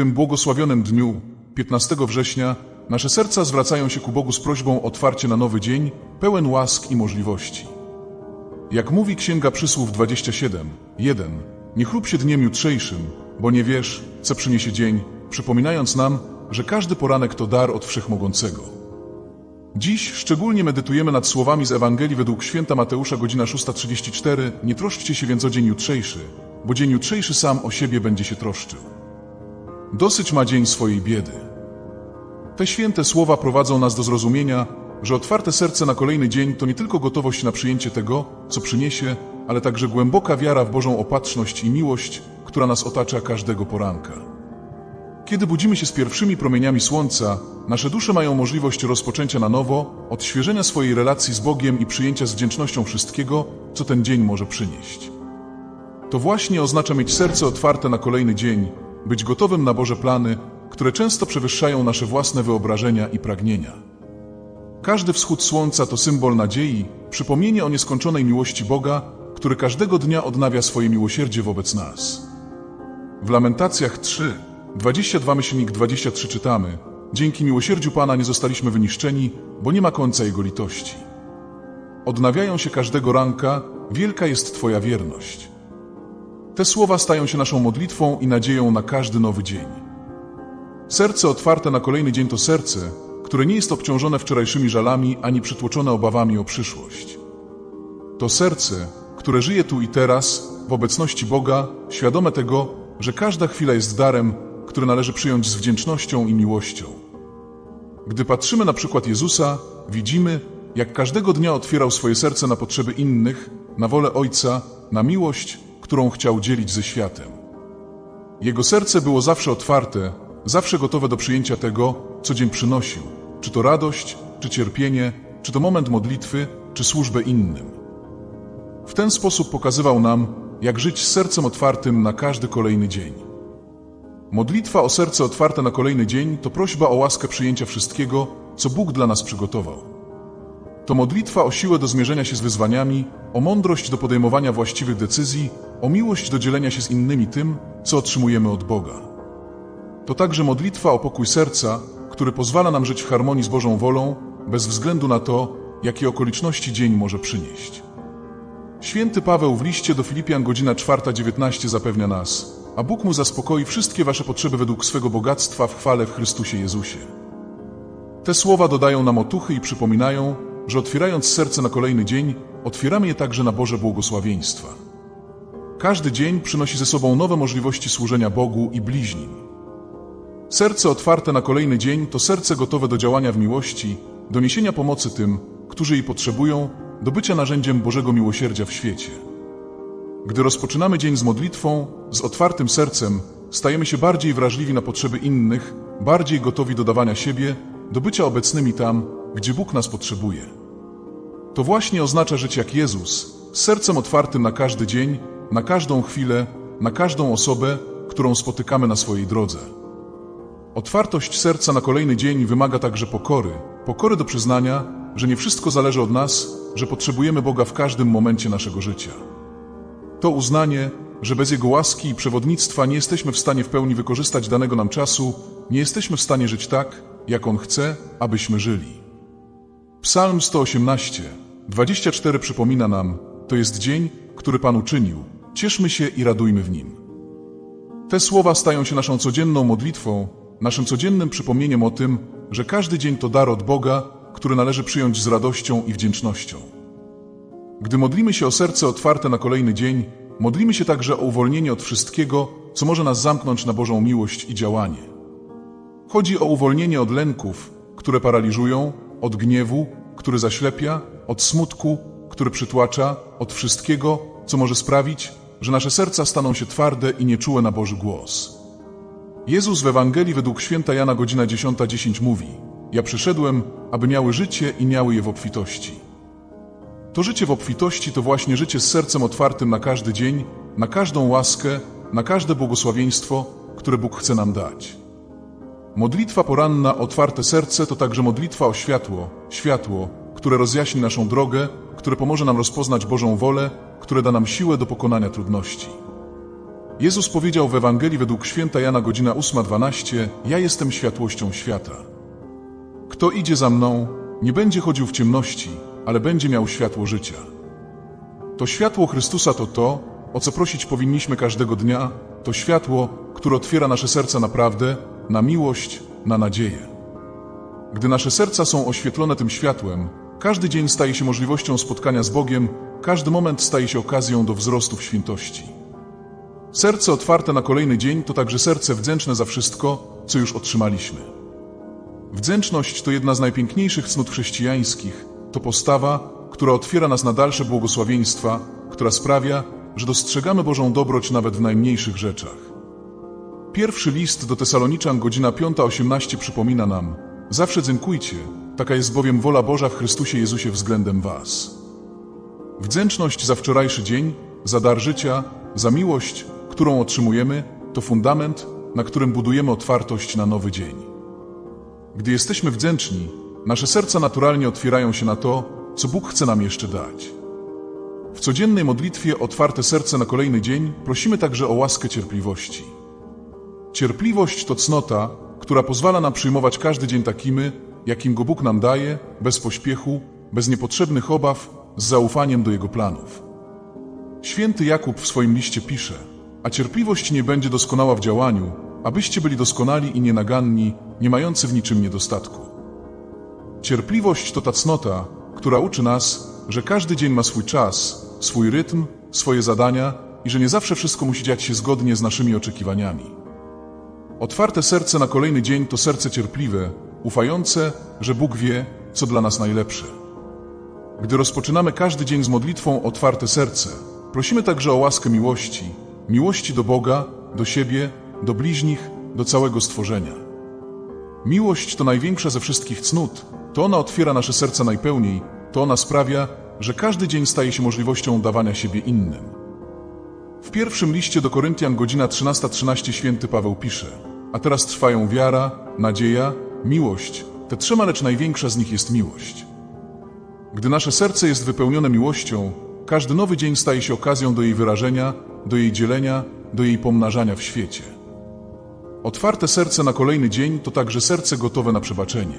tym błogosławionym dniu, 15 września, nasze serca zwracają się ku Bogu z prośbą o otwarcie na nowy dzień, pełen łask i możliwości. Jak mówi Księga Przysłów 27, 1, nie chlub się dniem jutrzejszym, bo nie wiesz, co przyniesie dzień, przypominając nam, że każdy poranek to dar od Wszechmogącego. Dziś szczególnie medytujemy nad słowami z Ewangelii według święta Mateusza, godzina 6.34. Nie troszczcie się więc o dzień jutrzejszy, bo dzień jutrzejszy sam o siebie będzie się troszczył. Dosyć ma dzień swojej biedy. Te święte słowa prowadzą nas do zrozumienia, że otwarte serce na kolejny dzień to nie tylko gotowość na przyjęcie tego, co przyniesie, ale także głęboka wiara w Bożą opatrzność i miłość, która nas otacza każdego poranka. Kiedy budzimy się z pierwszymi promieniami słońca, nasze dusze mają możliwość rozpoczęcia na nowo, odświeżenia swojej relacji z Bogiem i przyjęcia z wdzięcznością wszystkiego, co ten dzień może przynieść. To właśnie oznacza mieć serce otwarte na kolejny dzień, być gotowym na Boże plany, które często przewyższają nasze własne wyobrażenia i pragnienia. Każdy wschód słońca to symbol nadziei, przypomnienie o nieskończonej miłości Boga, który każdego dnia odnawia swoje miłosierdzie wobec nas. W Lamentacjach 3, 22 myślnik 23 czytamy Dzięki miłosierdziu Pana nie zostaliśmy wyniszczeni, bo nie ma końca Jego litości. Odnawiają się każdego ranka, wielka jest Twoja wierność. Te słowa stają się naszą modlitwą i nadzieją na każdy nowy dzień. Serce otwarte na kolejny dzień to serce, które nie jest obciążone wczorajszymi żalami ani przytłoczone obawami o przyszłość. To serce, które żyje tu i teraz, w obecności Boga, świadome tego, że każda chwila jest darem, który należy przyjąć z wdzięcznością i miłością. Gdy patrzymy na przykład Jezusa, widzimy, jak każdego dnia otwierał swoje serce na potrzeby innych, na wolę Ojca, na miłość, którą chciał dzielić ze światem. Jego serce było zawsze otwarte, zawsze gotowe do przyjęcia tego, co dzień przynosił, czy to radość, czy cierpienie, czy to moment modlitwy, czy służbę innym. W ten sposób pokazywał nam, jak żyć z sercem otwartym na każdy kolejny dzień. Modlitwa o serce otwarte na kolejny dzień to prośba o łaskę przyjęcia wszystkiego, co Bóg dla nas przygotował. To modlitwa o siłę do zmierzenia się z wyzwaniami, o mądrość do podejmowania właściwych decyzji, o miłość do dzielenia się z innymi tym, co otrzymujemy od Boga. To także modlitwa o pokój serca, który pozwala nam żyć w harmonii z Bożą wolą, bez względu na to, jakie okoliczności dzień może przynieść. Święty Paweł w liście do Filipian godzina 4.19 zapewnia nas, a Bóg mu zaspokoi wszystkie wasze potrzeby według swego bogactwa w chwale w Chrystusie Jezusie. Te słowa dodają nam otuchy i przypominają, że otwierając serce na kolejny dzień, otwieramy je także na Boże błogosławieństwa. Każdy dzień przynosi ze sobą nowe możliwości służenia Bogu i bliźnim. Serce otwarte na kolejny dzień to serce gotowe do działania w miłości, do niesienia pomocy tym, którzy jej potrzebują, do bycia narzędziem Bożego miłosierdzia w świecie. Gdy rozpoczynamy dzień z modlitwą, z otwartym sercem, stajemy się bardziej wrażliwi na potrzeby innych, bardziej gotowi do dawania siebie, do bycia obecnymi tam, gdzie Bóg nas potrzebuje. To właśnie oznacza żyć jak Jezus, z sercem otwartym na każdy dzień, na każdą chwilę, na każdą osobę, którą spotykamy na swojej drodze. Otwartość serca na kolejny dzień wymaga także pokory, pokory do przyznania, że nie wszystko zależy od nas, że potrzebujemy Boga w każdym momencie naszego życia. To uznanie, że bez Jego łaski i przewodnictwa nie jesteśmy w stanie w pełni wykorzystać danego nam czasu, nie jesteśmy w stanie żyć tak, jak On chce, abyśmy żyli. Psalm 118, 24 przypomina nam, to jest dzień, który Pan uczynił, cieszmy się i radujmy w nim. Te słowa stają się naszą codzienną modlitwą, naszym codziennym przypomnieniem o tym, że każdy dzień to dar od Boga, który należy przyjąć z radością i wdzięcznością. Gdy modlimy się o serce otwarte na kolejny dzień, modlimy się także o uwolnienie od wszystkiego, co może nas zamknąć na Bożą miłość i działanie. Chodzi o uwolnienie od lęków, które paraliżują, od gniewu, który zaślepia, od smutku, który przytłacza, od wszystkiego, co może sprawić, że nasze serca staną się twarde i nieczułe na Boży głos. Jezus w Ewangelii według święta Jana godzina 10.10 10 mówi Ja przyszedłem, aby miały życie i miały je w obfitości. To życie w obfitości to właśnie życie z sercem otwartym na każdy dzień, na każdą łaskę, na każde błogosławieństwo, które Bóg chce nam dać. Modlitwa poranna Otwarte Serce to także modlitwa o światło, światło, które rozjaśni naszą drogę, które pomoże nam rozpoznać Bożą wolę, które da nam siłę do pokonania trudności. Jezus powiedział w Ewangelii według święta Jana godzina 8.12 Ja jestem światłością świata. Kto idzie za mną, nie będzie chodził w ciemności, ale będzie miał światło życia. To światło Chrystusa to to, o co prosić powinniśmy każdego dnia, to światło, które otwiera nasze serca na prawdę, na miłość, na nadzieję. Gdy nasze serca są oświetlone tym światłem, każdy dzień staje się możliwością spotkania z Bogiem, każdy moment staje się okazją do wzrostu w świętości. Serce otwarte na kolejny dzień to także serce wdzięczne za wszystko, co już otrzymaliśmy. Wdzięczność to jedna z najpiękniejszych cnót chrześcijańskich. To postawa, która otwiera nas na dalsze błogosławieństwa, która sprawia, że dostrzegamy Bożą dobroć nawet w najmniejszych rzeczach. Pierwszy list do Tesaloniczan, godzina 5.18 przypomina nam: Zawsze dziękujcie, taka jest bowiem wola Boża w Chrystusie Jezusie względem Was. Wdzięczność za wczorajszy dzień, za dar życia, za miłość, którą otrzymujemy, to fundament, na którym budujemy otwartość na nowy dzień. Gdy jesteśmy wdzięczni, nasze serca naturalnie otwierają się na to, co Bóg chce nam jeszcze dać. W codziennej modlitwie otwarte serce na kolejny dzień prosimy także o łaskę cierpliwości. Cierpliwość to cnota, która pozwala nam przyjmować każdy dzień takimy, jakim go Bóg nam daje, bez pośpiechu, bez niepotrzebnych obaw, z zaufaniem do Jego planów. Święty Jakub w swoim liście pisze, a cierpliwość nie będzie doskonała w działaniu, abyście byli doskonali i nienaganni, nie mający w niczym niedostatku. Cierpliwość to ta cnota, która uczy nas, że każdy dzień ma swój czas, swój rytm, swoje zadania i że nie zawsze wszystko musi dziać się zgodnie z naszymi oczekiwaniami. Otwarte serce na kolejny dzień to serce cierpliwe, ufające, że Bóg wie, co dla nas najlepsze. Gdy rozpoczynamy każdy dzień z modlitwą otwarte serce, prosimy także o łaskę miłości, miłości do Boga, do siebie, do bliźnich, do całego stworzenia. Miłość to największa ze wszystkich cnót, to ona otwiera nasze serca najpełniej, to ona sprawia, że każdy dzień staje się możliwością dawania siebie innym. W pierwszym liście do Koryntian godzina 13.13 święty Paweł pisze A teraz trwają wiara, nadzieja, miłość, te trzema, lecz największa z nich jest miłość. Gdy nasze serce jest wypełnione miłością, każdy nowy dzień staje się okazją do jej wyrażenia, do jej dzielenia, do jej pomnażania w świecie. Otwarte serce na kolejny dzień to także serce gotowe na przebaczenie.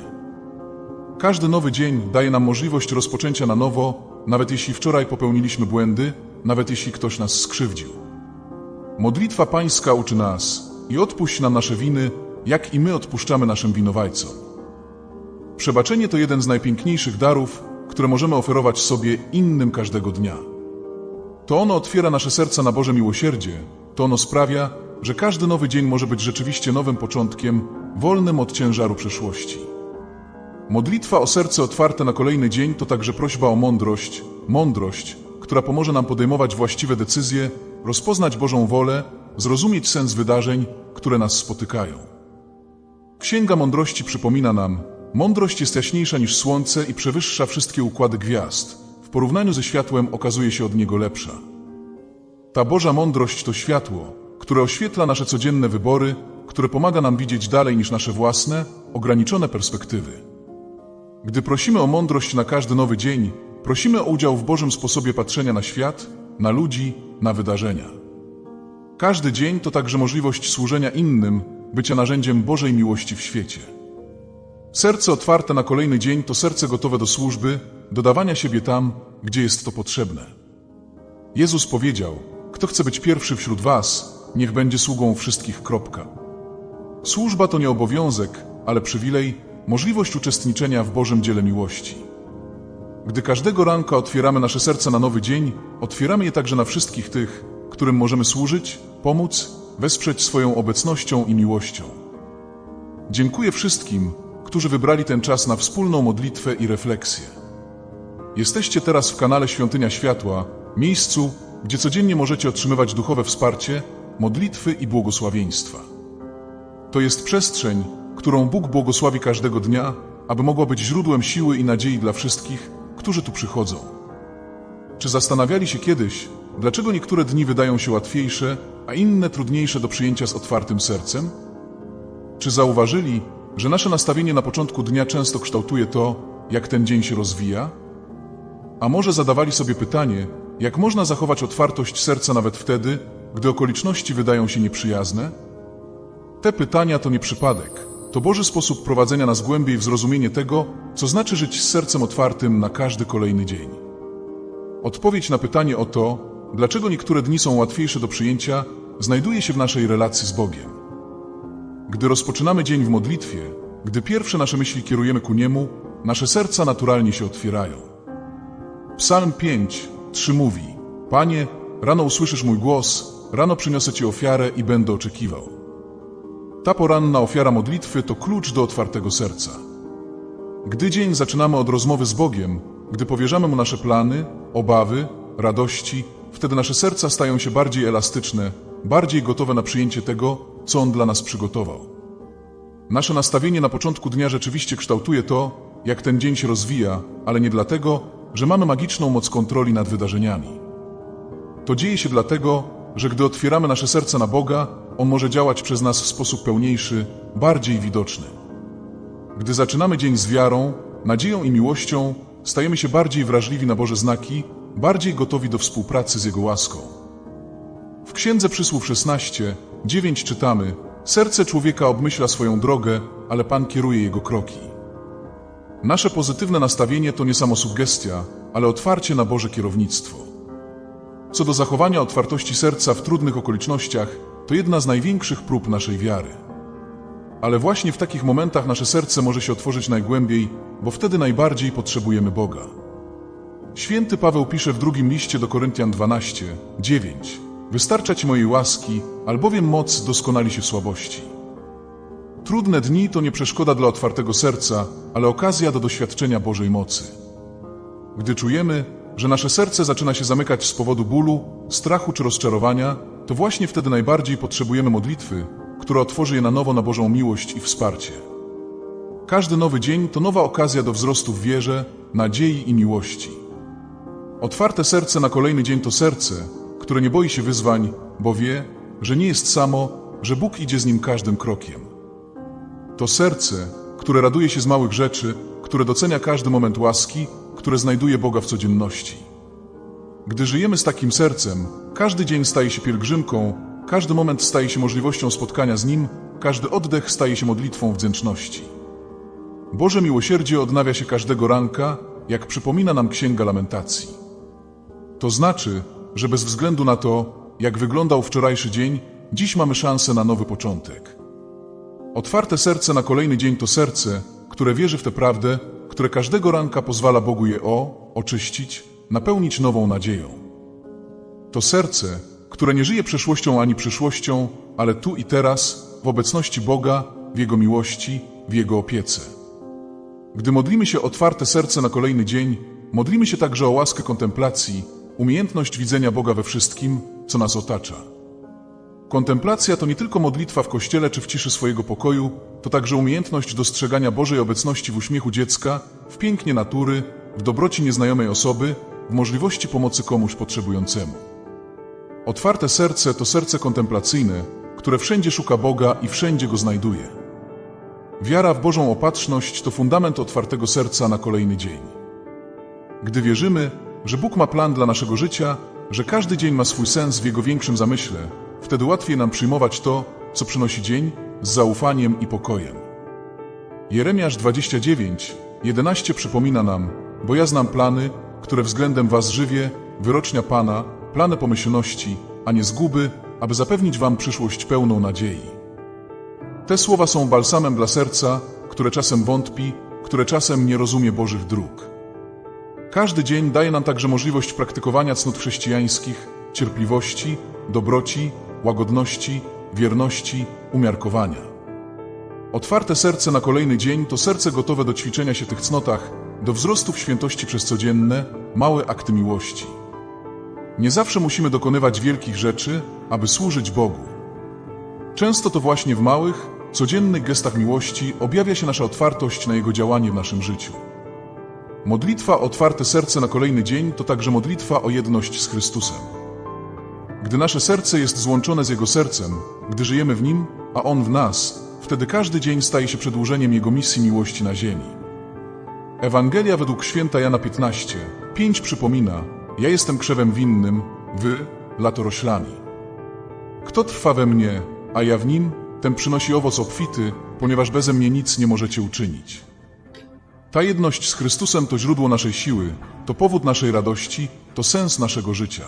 Każdy nowy dzień daje nam możliwość rozpoczęcia na nowo, nawet jeśli wczoraj popełniliśmy błędy, nawet jeśli ktoś nas skrzywdził. Modlitwa Pańska uczy nas i odpuść nam nasze winy, jak i my odpuszczamy naszym winowajcom. Przebaczenie to jeden z najpiękniejszych darów, które możemy oferować sobie innym każdego dnia. To ono otwiera nasze serca na Boże miłosierdzie, to ono sprawia, że każdy nowy dzień może być rzeczywiście nowym początkiem, wolnym od ciężaru przeszłości. Modlitwa o serce otwarte na kolejny dzień to także prośba o mądrość, mądrość, która pomoże nam podejmować właściwe decyzje, rozpoznać Bożą wolę, zrozumieć sens wydarzeń, które nas spotykają. Księga Mądrości przypomina nam, mądrość jest jaśniejsza niż słońce i przewyższa wszystkie układy gwiazd. W porównaniu ze światłem okazuje się od niego lepsza. Ta Boża mądrość to światło, które oświetla nasze codzienne wybory, które pomaga nam widzieć dalej niż nasze własne, ograniczone perspektywy. Gdy prosimy o mądrość na każdy nowy dzień, prosimy o udział w Bożym sposobie patrzenia na świat, na ludzi, na wydarzenia. Każdy dzień to także możliwość służenia innym, bycia narzędziem Bożej miłości w świecie. Serce otwarte na kolejny dzień to serce gotowe do służby, dodawania siebie tam, gdzie jest to potrzebne. Jezus powiedział: Kto chce być pierwszy wśród Was, niech będzie sługą wszystkich. Kropka. Służba to nie obowiązek, ale przywilej, możliwość uczestniczenia w Bożym dziele miłości. Gdy każdego ranka otwieramy nasze serca na nowy dzień, otwieramy je także na wszystkich tych, którym możemy służyć, pomóc, wesprzeć swoją obecnością i miłością. Dziękuję wszystkim, którzy wybrali ten czas na wspólną modlitwę i refleksję. Jesteście teraz w kanale Świątynia Światła, miejscu, gdzie codziennie możecie otrzymywać duchowe wsparcie, modlitwy i błogosławieństwa. To jest przestrzeń, którą Bóg błogosławi każdego dnia, aby mogła być źródłem siły i nadziei dla wszystkich, którzy tu przychodzą. Czy zastanawiali się kiedyś, dlaczego niektóre dni wydają się łatwiejsze, a inne trudniejsze do przyjęcia z otwartym sercem? Czy zauważyli, że nasze nastawienie na początku dnia często kształtuje to, jak ten dzień się rozwija? A może zadawali sobie pytanie, jak można zachować otwartość serca nawet wtedy, gdy okoliczności wydają się nieprzyjazne? Te pytania to nie przypadek. To Boży sposób prowadzenia nas głębiej w zrozumienie tego, co znaczy żyć z sercem otwartym na każdy kolejny dzień. Odpowiedź na pytanie o to, dlaczego niektóre dni są łatwiejsze do przyjęcia, znajduje się w naszej relacji z Bogiem. Gdy rozpoczynamy dzień w modlitwie, gdy pierwsze nasze myśli kierujemy ku Niemu, nasze serca naturalnie się otwierają. Psalm 5, 3 mówi: Panie, rano usłyszysz mój głos, rano przyniosę Ci ofiarę i będę oczekiwał. Ta poranna ofiara modlitwy to klucz do otwartego serca. Gdy dzień zaczynamy od rozmowy z Bogiem, gdy powierzamy Mu nasze plany, obawy, radości, wtedy nasze serca stają się bardziej elastyczne, bardziej gotowe na przyjęcie tego, co On dla nas przygotował. Nasze nastawienie na początku dnia rzeczywiście kształtuje to, jak ten dzień się rozwija, ale nie dlatego, że mamy magiczną moc kontroli nad wydarzeniami. To dzieje się dlatego, że gdy otwieramy nasze serce na Boga, On może działać przez nas w sposób pełniejszy, bardziej widoczny. Gdy zaczynamy dzień z wiarą, nadzieją i miłością, stajemy się bardziej wrażliwi na Boże znaki, bardziej gotowi do współpracy z Jego łaską. W Księdze Przysłów 16, 9 czytamy: Serce człowieka obmyśla swoją drogę, ale Pan kieruje jego kroki. Nasze pozytywne nastawienie to nie samo sugestia, ale otwarcie na Boże kierownictwo. Co do zachowania otwartości serca w trudnych okolicznościach, to jedna z największych prób naszej wiary. Ale właśnie w takich momentach nasze serce może się otworzyć najgłębiej, bo wtedy najbardziej potrzebujemy Boga. Święty Paweł pisze w drugim liście do Koryntian 12, 9. Wystarcza Ci mojej łaski, albowiem moc doskonali się słabości. Trudne dni to nie przeszkoda dla otwartego serca, ale okazja do doświadczenia Bożej mocy. Gdy czujemy, że nasze serce zaczyna się zamykać z powodu bólu, strachu czy rozczarowania, to właśnie wtedy najbardziej potrzebujemy modlitwy, która otworzy je na nowo na Bożą miłość i wsparcie. Każdy nowy dzień to nowa okazja do wzrostu w wierze, nadziei i miłości. Otwarte serce na kolejny dzień to serce, które nie boi się wyzwań, bo wie, że nie jest samo, że Bóg idzie z nim każdym krokiem. To serce, które raduje się z małych rzeczy, które docenia każdy moment łaski, które znajduje Boga w codzienności. Gdy żyjemy z takim sercem, każdy dzień staje się pielgrzymką, każdy moment staje się możliwością spotkania z Nim, każdy oddech staje się modlitwą wdzięczności. Boże miłosierdzie odnawia się każdego ranka, jak przypomina nam Księga Lamentacji. To znaczy, że bez względu na to, jak wyglądał wczorajszy dzień, dziś mamy szansę na nowy początek. Otwarte serce na kolejny dzień to serce, które wierzy w tę prawdę, które każdego ranka pozwala Bogu je o, oczyścić, napełnić nową nadzieją. To serce, które nie żyje przeszłością ani przyszłością, ale tu i teraz, w obecności Boga, w Jego miłości, w Jego opiece. Gdy modlimy się otwarte serce na kolejny dzień, modlimy się także o łaskę kontemplacji, umiejętność widzenia Boga we wszystkim, co nas otacza. Kontemplacja to nie tylko modlitwa w kościele czy w ciszy swojego pokoju, to także umiejętność dostrzegania Bożej obecności w uśmiechu dziecka, w pięknie natury, w dobroci nieznajomej osoby, w możliwości pomocy komuś potrzebującemu. Otwarte serce to serce kontemplacyjne, które wszędzie szuka Boga i wszędzie go znajduje. Wiara w Bożą opatrzność to fundament otwartego serca na kolejny dzień. Gdy wierzymy, że Bóg ma plan dla naszego życia, że każdy dzień ma swój sens w Jego większym zamyśle, wtedy łatwiej nam przyjmować to, co przynosi dzień, z zaufaniem i pokojem. Jeremiasz 29, 11 przypomina nam, bo ja znam plany, które względem was żywię, wyrocznia Pana, plany pomyślności, a nie zguby, aby zapewnić wam przyszłość pełną nadziei. Te słowa są balsamem dla serca, które czasem wątpi, które czasem nie rozumie Bożych dróg. Każdy dzień daje nam także możliwość praktykowania cnót chrześcijańskich, cierpliwości, dobroci, łagodności, wierności, umiarkowania. Otwarte serce na kolejny dzień to serce gotowe do ćwiczenia się tych cnotach, do wzrostu w świętości przez codzienne, małe akty miłości. Nie zawsze musimy dokonywać wielkich rzeczy, aby służyć Bogu. Często to właśnie w małych, codziennych gestach miłości objawia się nasza otwartość na Jego działanie w naszym życiu. Modlitwa otwarte serce na kolejny dzień to także modlitwa o jedność z Chrystusem. Gdy nasze serce jest złączone z Jego sercem, gdy żyjemy w Nim, a On w nas, wtedy każdy dzień staje się przedłużeniem Jego misji miłości na ziemi. Ewangelia według święta Jana 15, 5 przypomina, ja jestem krzewem winnym, wy latoroślami. Kto trwa we mnie, a ja w nim, ten przynosi owoc obfity, ponieważ beze mnie nic nie możecie uczynić. Ta jedność z Chrystusem to źródło naszej siły, to powód naszej radości, to sens naszego życia.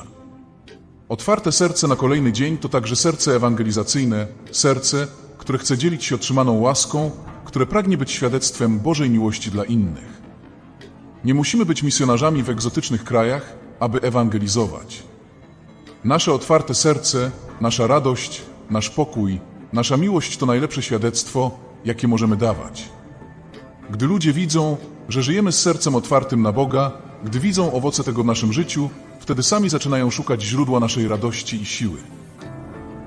Otwarte serce na kolejny dzień to także serce ewangelizacyjne, serce, które chce dzielić się otrzymaną łaską, które pragnie być świadectwem Bożej miłości dla innych. Nie musimy być misjonarzami w egzotycznych krajach, aby ewangelizować. Nasze otwarte serce, nasza radość, nasz pokój, nasza miłość to najlepsze świadectwo, jakie możemy dawać. Gdy ludzie widzą, że żyjemy z sercem otwartym na Boga, gdy widzą owoce tego w naszym życiu, wtedy sami zaczynają szukać źródła naszej radości i siły.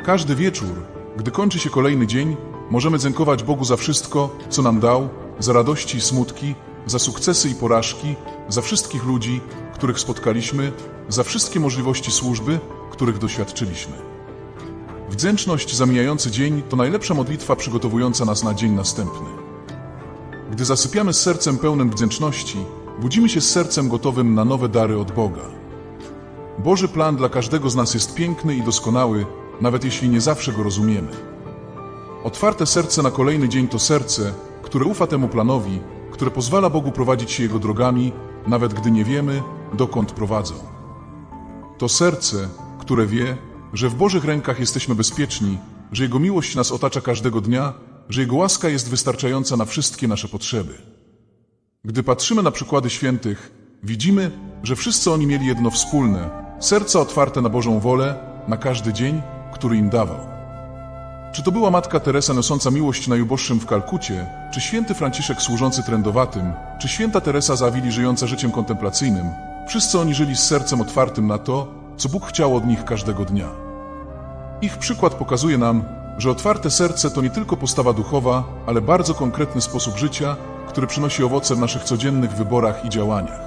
Każdy wieczór, gdy kończy się kolejny dzień, możemy dziękować Bogu za wszystko, co nam dał, za radości i smutki, za sukcesy i porażki, za wszystkich ludzi, których spotkaliśmy, za wszystkie możliwości służby, których doświadczyliśmy. Wdzięczność za mijający dzień to najlepsza modlitwa przygotowująca nas na dzień następny. Gdy zasypiamy z sercem pełnym wdzięczności, budzimy się z sercem gotowym na nowe dary od Boga. Boży plan dla każdego z nas jest piękny i doskonały, nawet jeśli nie zawsze go rozumiemy. Otwarte serce na kolejny dzień to serce, które ufa temu planowi, które pozwala Bogu prowadzić się Jego drogami, nawet gdy nie wiemy, dokąd prowadzą. To serce, które wie, że w Bożych rękach jesteśmy bezpieczni, że Jego miłość nas otacza każdego dnia, że Jego łaska jest wystarczająca na wszystkie nasze potrzeby. Gdy patrzymy na przykłady świętych, widzimy, że wszyscy oni mieli jedno wspólne serca otwarte na Bożą wolę, na każdy dzień, który im dawał. Czy to była matka Teresa nosząca miłość najuboższym w Kalkucie, czy święty Franciszek służący trędowatym, czy święta Teresa z Awili żyjąca życiem kontemplacyjnym, wszyscy oni żyli z sercem otwartym na to, co Bóg chciał od nich każdego dnia. Ich przykład pokazuje nam, że otwarte serce to nie tylko postawa duchowa, ale bardzo konkretny sposób życia, który przynosi owoce w naszych codziennych wyborach i działaniach.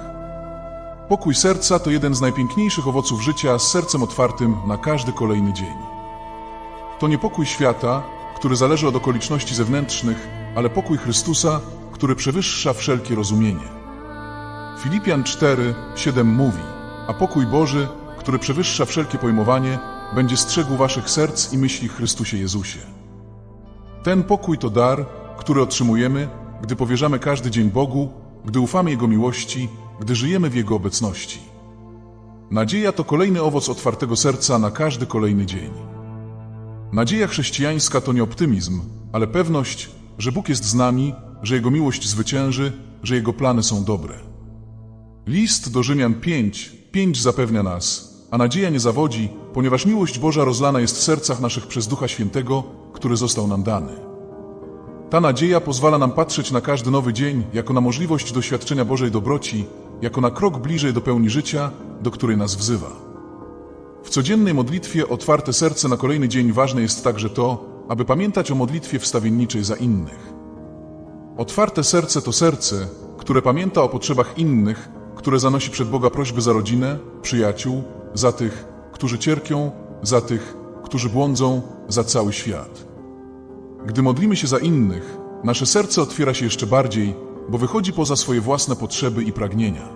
Pokój serca to jeden z najpiękniejszych owoców życia z sercem otwartym na każdy kolejny dzień. To nie pokój świata, który zależy od okoliczności zewnętrznych, ale pokój Chrystusa, który przewyższa wszelkie rozumienie. Filipian 4, 7 mówi, a pokój Boży, który przewyższa wszelkie pojmowanie, będzie strzegł waszych serc i myśli Chrystusie Jezusie. Ten pokój to dar, który otrzymujemy, gdy powierzamy każdy dzień Bogu, gdy ufamy Jego miłości, gdy żyjemy w Jego obecności. Nadzieja to kolejny owoc otwartego serca na każdy kolejny dzień. Nadzieja chrześcijańska to nie optymizm, ale pewność, że Bóg jest z nami, że Jego miłość zwycięży, że Jego plany są dobre. List do Rzymian 5, 5 zapewnia nas, a nadzieja nie zawodzi, ponieważ miłość Boża rozlana jest w sercach naszych przez Ducha Świętego, który został nam dany. Ta nadzieja pozwala nam patrzeć na każdy nowy dzień jako na możliwość doświadczenia Bożej dobroci, jako na krok bliżej do pełni życia, do której nas wzywa. W codziennej modlitwie otwarte serce na kolejny dzień ważne jest także to, aby pamiętać o modlitwie wstawienniczej za innych. Otwarte serce to serce, które pamięta o potrzebach innych, które zanosi przed Boga prośby za rodzinę, przyjaciół, za tych, którzy cierpią, za tych, którzy błądzą, za cały świat. Gdy modlimy się za innych, nasze serce otwiera się jeszcze bardziej, bo wychodzi poza swoje własne potrzeby i pragnienia.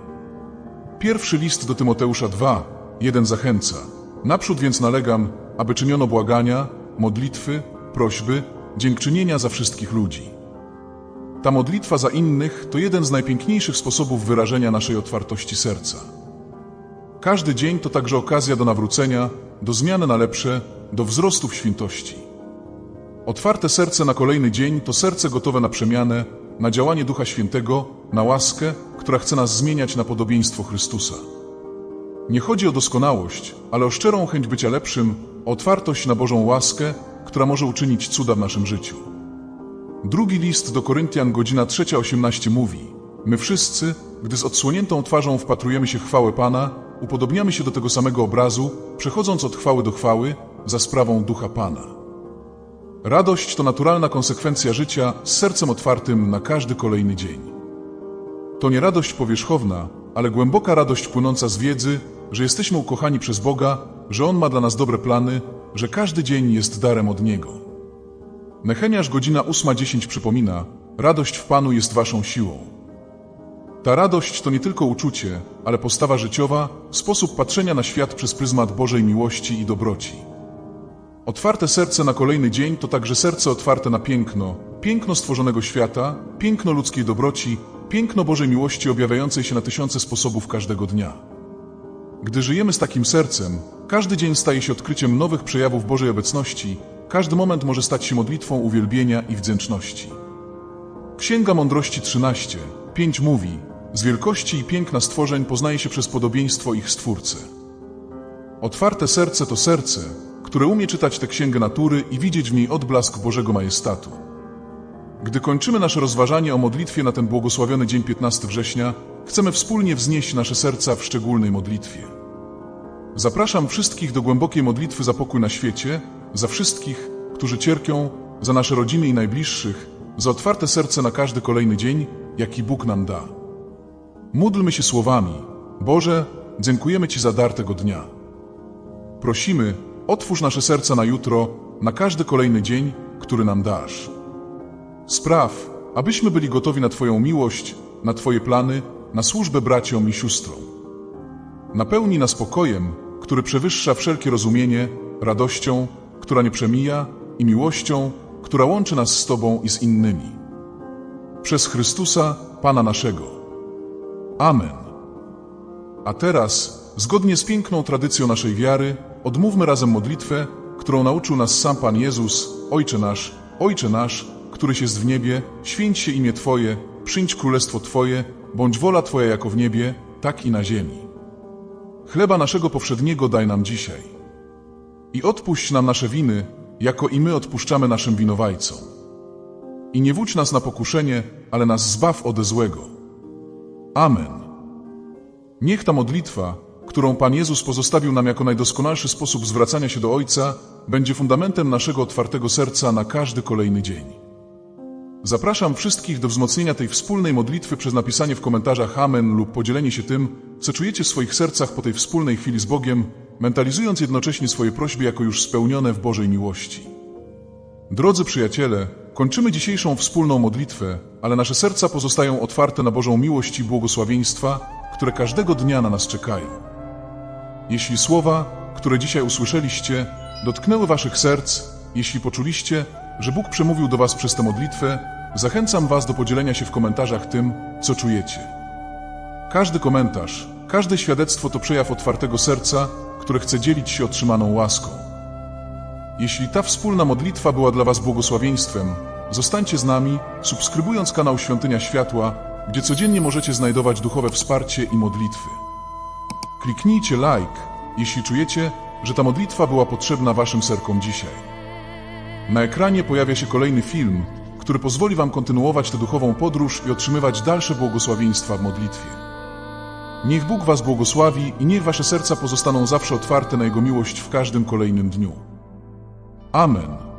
Pierwszy list do Tymoteusza 2, 1 zachęca. Naprzód więc nalegam, aby czyniono błagania, modlitwy, prośby, dziękczynienia za wszystkich ludzi. Ta modlitwa za innych to jeden z najpiękniejszych sposobów wyrażenia naszej otwartości serca. Każdy dzień to także okazja do nawrócenia, do zmiany na lepsze, do wzrostu w świętości. Otwarte serce na kolejny dzień to serce gotowe na przemianę, na działanie Ducha Świętego, na łaskę, która chce nas zmieniać na podobieństwo Chrystusa. Nie chodzi o doskonałość, ale o szczerą chęć bycia lepszym, o otwartość na Bożą łaskę, która może uczynić cuda w naszym życiu. Drugi list do Koryntian, godzina 3.18 mówi My wszyscy, gdy z odsłoniętą twarzą wpatrujemy się w chwałę Pana, upodobniamy się do tego samego obrazu, przechodząc od chwały do chwały, za sprawą Ducha Pana. Radość to naturalna konsekwencja życia z sercem otwartym na każdy kolejny dzień. To nie radość powierzchowna, ale głęboka radość płynąca z wiedzy, że jesteśmy ukochani przez Boga, że On ma dla nas dobre plany, że każdy dzień jest darem od Niego. Nechemiasz godzina 8.10 przypomina, radość w Panu jest waszą siłą. Ta radość to nie tylko uczucie, ale postawa życiowa, sposób patrzenia na świat przez pryzmat Bożej miłości i dobroci. Otwarte serce na kolejny dzień to także serce otwarte na piękno, piękno stworzonego świata, piękno ludzkiej dobroci, piękno Bożej miłości objawiającej się na tysiące sposobów każdego dnia. Gdy żyjemy z takim sercem, każdy dzień staje się odkryciem nowych przejawów Bożej obecności, każdy moment może stać się modlitwą uwielbienia i wdzięczności. Księga Mądrości 13, 5 mówi: Z wielkości i piękna stworzeń poznaje się przez podobieństwo ich stwórcy. Otwarte serce to serce, które umie czytać tę księgę natury i widzieć w niej odblask Bożego majestatu. Gdy kończymy nasze rozważanie o modlitwie na ten błogosławiony dzień 15 września, chcemy wspólnie wznieść nasze serca w szczególnej modlitwie. Zapraszam wszystkich do głębokiej modlitwy za pokój na świecie, za wszystkich, którzy cierpią, za nasze rodziny i najbliższych, za otwarte serce na każdy kolejny dzień, jaki Bóg nam da. Módlmy się słowami: Boże, dziękujemy Ci za dar tego dnia. Prosimy, otwórz nasze serca na jutro, na każdy kolejny dzień, który nam dasz. Spraw, abyśmy byli gotowi na Twoją miłość, na Twoje plany, na służbę braciom i siostrom. Napełnij nas pokojem, który przewyższa wszelkie rozumienie, radością, która nie przemija i miłością, która łączy nas z Tobą i z innymi. Przez Chrystusa, Pana naszego. Amen. A teraz, zgodnie z piękną tradycją naszej wiary, odmówmy razem modlitwę, którą nauczył nas sam Pan Jezus, Ojcze nasz, Ojcze nasz, któryś jest w niebie, święć się imię Twoje, przyjdź królestwo Twoje, bądź wola Twoja jako w niebie, tak i na ziemi. Chleba naszego powszedniego daj nam dzisiaj. I odpuść nam nasze winy, jako i my odpuszczamy naszym winowajcom. I nie wódź nas na pokuszenie, ale nas zbaw ode złego. Amen. Niech ta modlitwa, którą Pan Jezus pozostawił nam jako najdoskonalszy sposób zwracania się do Ojca, będzie fundamentem naszego otwartego serca na każdy kolejny dzień. Zapraszam wszystkich do wzmocnienia tej wspólnej modlitwy przez napisanie w komentarzach Amen lub podzielenie się tym, co czujecie w swoich sercach po tej wspólnej chwili z Bogiem, mentalizując jednocześnie swoje prośby jako już spełnione w Bożej miłości. Drodzy przyjaciele, kończymy dzisiejszą wspólną modlitwę, ale nasze serca pozostają otwarte na Bożą miłość i błogosławieństwa, które każdego dnia na nas czekają. Jeśli słowa, które dzisiaj usłyszeliście, dotknęły waszych serc, jeśli poczuliście, że Bóg przemówił do was przez tę modlitwę, zachęcam was do podzielenia się w komentarzach tym, co czujecie. Każdy komentarz, każde świadectwo to przejaw otwartego serca, które chce dzielić się otrzymaną łaską. Jeśli ta wspólna modlitwa była dla Was błogosławieństwem, zostańcie z nami, subskrybując kanał Świątynia Światła, gdzie codziennie możecie znajdować duchowe wsparcie i modlitwy. Kliknijcie like, jeśli czujecie, że ta modlitwa była potrzebna Waszym serkom dzisiaj. Na ekranie pojawia się kolejny film, który pozwoli Wam kontynuować tę duchową podróż i otrzymywać dalsze błogosławieństwa w modlitwie. Niech Bóg Was błogosławi i niech Wasze serca pozostaną zawsze otwarte na Jego miłość w każdym kolejnym dniu. Amen.